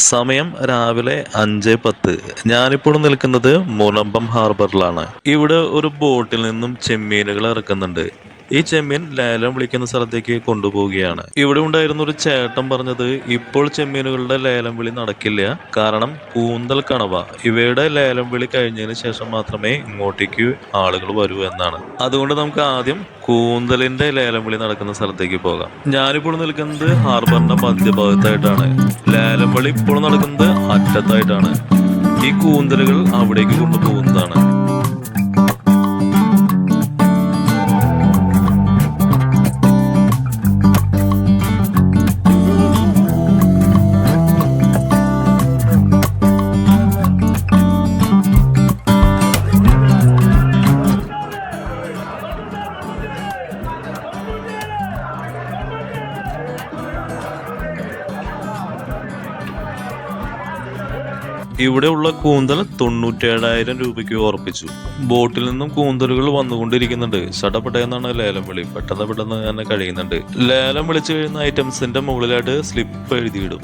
സമയം രാവിലെ അഞ്ച് പത്ത്. ഞാനിപ്പോൾ നിൽക്കുന്നത് മുനമ്പം ഹാർബറിലാണ്. ഇവിടെ ഒരു ബോട്ടിൽ നിന്നും ചെമ്മീനുകൾ ഇറക്കുന്നുണ്ട്. ഈ ചെമ്മീൻ ലേലം വിളിക്കുന്ന സ്ഥലത്തേക്ക് കൊണ്ടുപോവുകയാണ്. ഇവിടെ ഉണ്ടായിരുന്ന ഒരു ചേട്ടൻ പറഞ്ഞത് ഇപ്പോൾ ചെമ്മീനുകളുടെ ലേലം വിളി നടക്കില്ല. കാരണം കൂന്തൽ കണവ. ഇവയുടെ ലേലം വിളി കഴിഞ്ഞതിന് ശേഷം മാത്രമേ ഇങ്ങോട്ടേക്ക് ആളുകൾ വരൂ എന്നാണ്. അതുകൊണ്ട് നമുക്ക് ആദ്യം കൂന്തലിന്റെ ലേലം വിളി നടക്കുന്ന സ്ഥലത്തേക്ക് പോകാം. ഞാനിപ്പോൾ നിൽക്കുന്നത് ഹാർബറിന്റെ മധ്യഭാഗത്തായിട്ടാണ്. ലേലം വിളി ഇപ്പോൾ നടക്കുന്നത് അറ്റത്തായിട്ടാണ്. ഈ കൂന്തലുകൾ അവിടേക്ക് കൊണ്ടുപോകുന്നതാണ്. ഇവിടെയുള്ള കൂന്തൽ തൊണ്ണൂറ്റേഴായിരം രൂപയ്ക്ക് ഉറപ്പിച്ചു. ബോട്ടിൽ നിന്നും കൂന്തലുകൾ വന്നുകൊണ്ടിരിക്കുന്നുണ്ട്. ചടപ്പെട്ടെന്നാണ് ലേലം വിളി. പെട്ടെന്ന് പെട്ടെന്ന് തന്നെ കഴിയുന്നുണ്ട്. ലേലം വിളിച്ചു കഴിയുന്ന ഐറ്റംസിന്റെ മുകളിലായിട്ട് സ്ലിപ്പ് എഴുതിയിടും.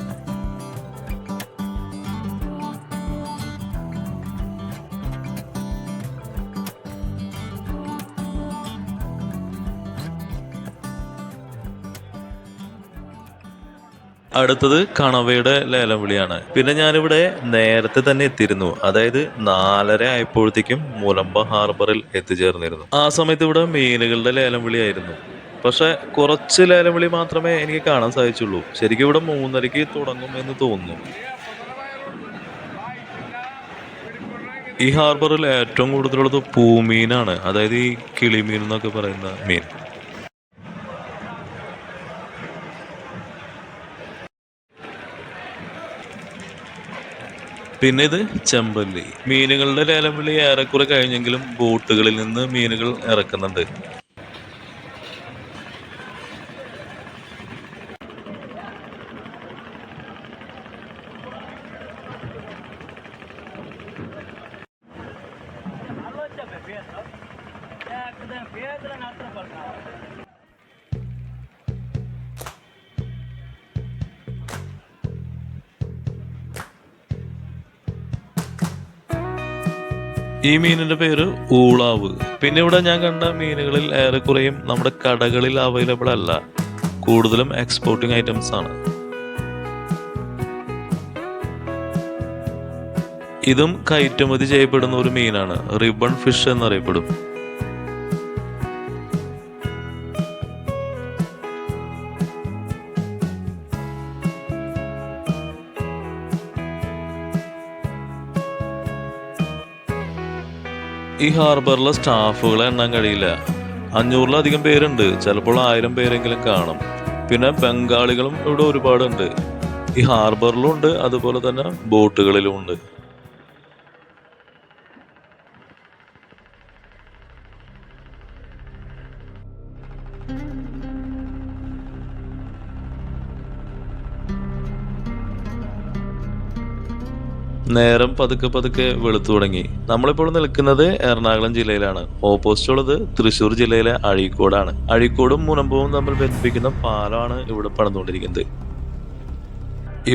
അടുത്തത് കണവയുടെ ലേലം വിളിയാണ് പിന്നെ ഞാനിവിടെ നേരത്തെ തന്നെ എത്തിയിരുന്നു. അതായത് നാലര ആയപ്പോഴത്തേക്കും മുലമ്പ ഹാർബറിൽ എത്തിച്ചേർന്നിരുന്നു. ആ സമയത്ത് ഇവിടെ മീനുകളുടെ ലേലം വിളിയായിരുന്നു പക്ഷെ കുറച്ച് ലേലം വിളി മാത്രമേ എനിക്ക് കാണാൻ സാധിച്ചുള്ളൂ. ശരിക്കും ഇവിടെ മൂന്നരയ്ക്ക് തുടങ്ങും എന്ന് തോന്നുന്നു. ഈ ഹാർബറിൽ ഏറ്റവും കൂടുതലുള്ളത് പൂമീനാണ്. അതായത് ഈ കിളിമീൻ എന്നൊക്കെ പറയുന്ന മീൻ. പിന്നെ ഇത് ചെമ്പല്ലി. മീനുകളുടെ ലേലം വിളി ഏറെക്കുറെ കഴിഞ്ഞെങ്കിലും ബോട്ടുകളിൽ നിന്ന് മീനുകൾ ഇറക്കുന്നുണ്ട്. ഈ മീനിന്റെ പേര് ഊളാവ്. പിന്നെ ഇവിടെ ഞാൻ കണ്ട മീനുകളിൽ ഏറെക്കുറെയും നമ്മുടെ കടകളിൽ അവൈലബിൾ അല്ല. കൂടുതലും എക്സ്പോർട്ടിംഗ് ഐറ്റംസ് ആണ്. ഇതും കയറ്റുമതി ചെയ്യപ്പെടുന്ന ഒരു മീനാണ്. റിബൺ ഫിഷ് എന്നറിയപ്പെടും. ഈ ഹാർബറിലെ സ്റ്റാഫുകളെ എണ്ണാൻ കഴിയില്ല. അഞ്ഞൂറിലധികം പേരുണ്ട്. ചിലപ്പോൾ ആയിരം പേരെങ്കിലും കാണും. പിന്നെ ബംഗാളികളും ഇവിടെ ഒരുപാടുണ്ട്. ഈ ഹാർബറിലും ഉണ്ട്. അതുപോലെ തന്നെ ബോട്ടുകളിലും ഉണ്ട്. നേരം പതുക്കെ പതുക്കെ വെളുത്തു തുടങ്ങി. നമ്മളിപ്പോൾ നിൽക്കുന്നത് എറണാകുളം ജില്ലയിലാണ്. ഓപ്പോസിറ്റ് ഉള്ളത് തൃശ്ശൂർ ജില്ലയിലെ അഴീക്കോടാണ്. അഴീക്കോടും മുനമ്പവും തമ്മിൽ ബന്ധിപ്പിക്കുന്ന പാലമാണ് ഇവിടെ പണിതുകൊണ്ടിരിക്കുന്നത്.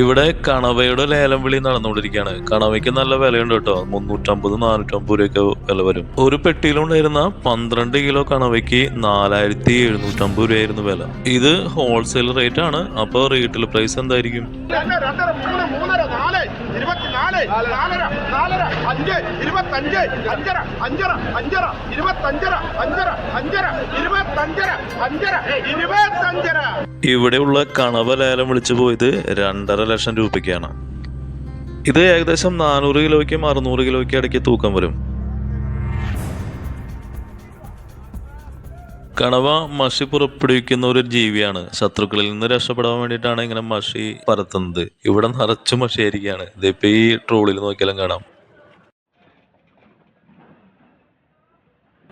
ഇവിടെ കണവയുടെ ലേലം വിളി നടന്നുകൊണ്ടിരിക്കുകയാണ്. കണവയ്ക്ക് നല്ല വിലയുണ്ട് കേട്ടോ. മുന്നൂറ്റമ്പത് നാനൂറ്റമ്പത് രൂപയൊക്കെ വില വരും. ഒരു പെട്ടിയിലുണ്ടായിരുന്ന പന്ത്രണ്ട് കിലോ കണവയ്ക്ക് നാലായിരത്തി എഴുന്നൂറ്റമ്പത് രൂപയായിരുന്നു വില. ഇത് ഹോൾസെയിൽ റേറ്റ് ആണ്. അപ്പോൾ റീറ്റെയിൽ പ്രൈസ് എന്തായിരിക്കും? ഇവിടെയുള്ള കണവ ലേലം വിളിച്ചു പോയത് രണ്ടര ലക്ഷം രൂപയ്ക്കാണ്. ഇത് ഏകദേശം നാനൂറ് കിലോയ്ക്കും അറുന്നൂറ് കിലോയ്ക്കും ഇടയ്ക്ക് തൂക്കം വരും. കണവ മഷി പുറപ്പെടുവിക്കുന്ന ഒരു ജീവിയാണ്. ശത്രുക്കളിൽ നിന്ന് രക്ഷപ്പെടാൻ വേണ്ടിയിട്ടാണ് ഇങ്ങനെ മഷി പരത്തുന്നത് ഇവിടെ നിറച്ചു മഷിയായിരിക്കുകയാണ് ഇതിപ്പോ ഈ ട്രോളിൽ നോക്കിയാലും കാണാം.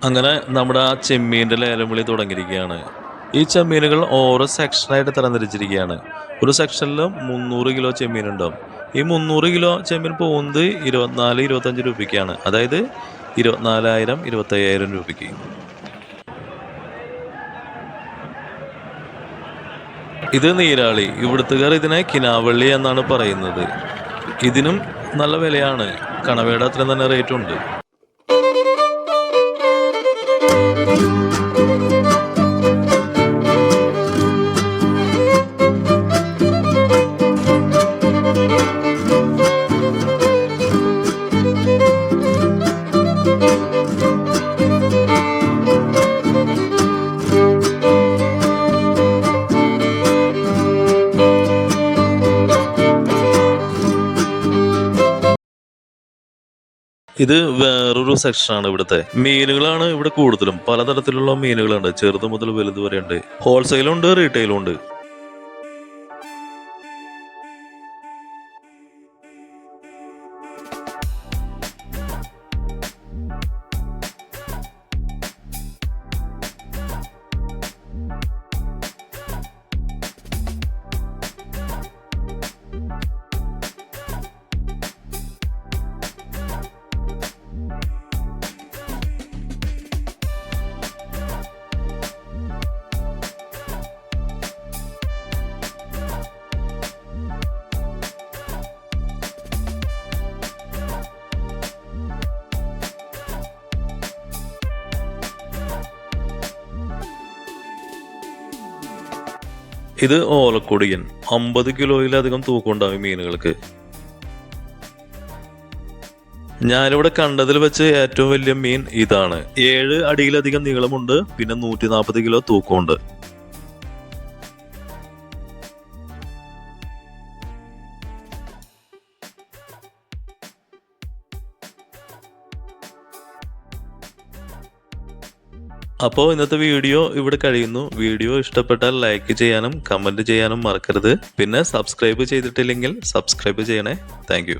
അങ്ങനെ നമ്മുടെ ആ ചെമ്മീന്റെ ലേലം വിളി തുടങ്ങിയിരിക്കുകയാണ്. ഈ ചെമ്മീനുകൾ ഓരോ സെക്ഷനായിട്ട് തരംതിരിച്ചിരിക്കുകയാണ്. ഒരു സെക്ഷനിൽ മുന്നൂറ് കിലോ ചെമ്മീൻ ഉണ്ടാവും ഈ മുന്നൂറ് കിലോ ചെമ്മീൻ പോകുന്നത് ഇരുപത്തിനാല് ഇരുപത്തഞ്ച് രൂപയ്ക്കാണ്. അതായത് ഇരുപത്തിനാലായിരം ഇരുപത്തയ്യായിരം രൂപയ്ക്ക്. ഇത് നീരാളി. ഇവിടുത്തുകാർ ഇതിനെ കിനാവള്ളി എന്നാണ് പറയുന്നത്. ഇതിനും നല്ല വിലയാണ്. കണവയുടെ അത്രയും തന്നെ റേറ്റ് ഇത് വേറൊരു സെക്ഷനാണ് ഇവിടുത്തെ. മീനുകളാണ് ഇവിടെ കൂടുതലും. പലതരത്തിലുള്ള മീനുകളുണ്ട്. ചെറുത് മുതൽ വലുത് വരെ ഉണ്ട് ഹോൾസെയിലും ഉണ്ട് റീറ്റെയിലും ഉണ്ട് ഇത് ഓലക്കൊടിയൻ അമ്പത് കിലോയിലധികം തൂക്കമുണ്ടാവും ഈ മീനുകൾക്ക്. ഞാനിവിടെ കണ്ടതിൽ വെച്ച് ഏറ്റവും വലിയ മീൻ ഇതാണ്. ഏഴ് അടിയിലധികം നീളമുണ്ട് പിന്നെ നൂറ്റി നാൽപ്പത് കിലോ തൂക്കമുണ്ട്. അപ്പോൾ ഇന്നത്തെ വീഡിയോ ഇവിടെ കഴിയുന്നു. വീഡിയോ ഇഷ്ടപ്പെട്ടാൽ ലൈക്ക് ചെയ്യാനും കമന്റ് ചെയ്യാനും മറക്കരുത്. പിന്നെ സബ്സ്ക്രൈബ് ചെയ്തിട്ടില്ലെങ്കിൽ സബ്സ്ക്രൈബ് ചെയ്യണേ. താങ്ക്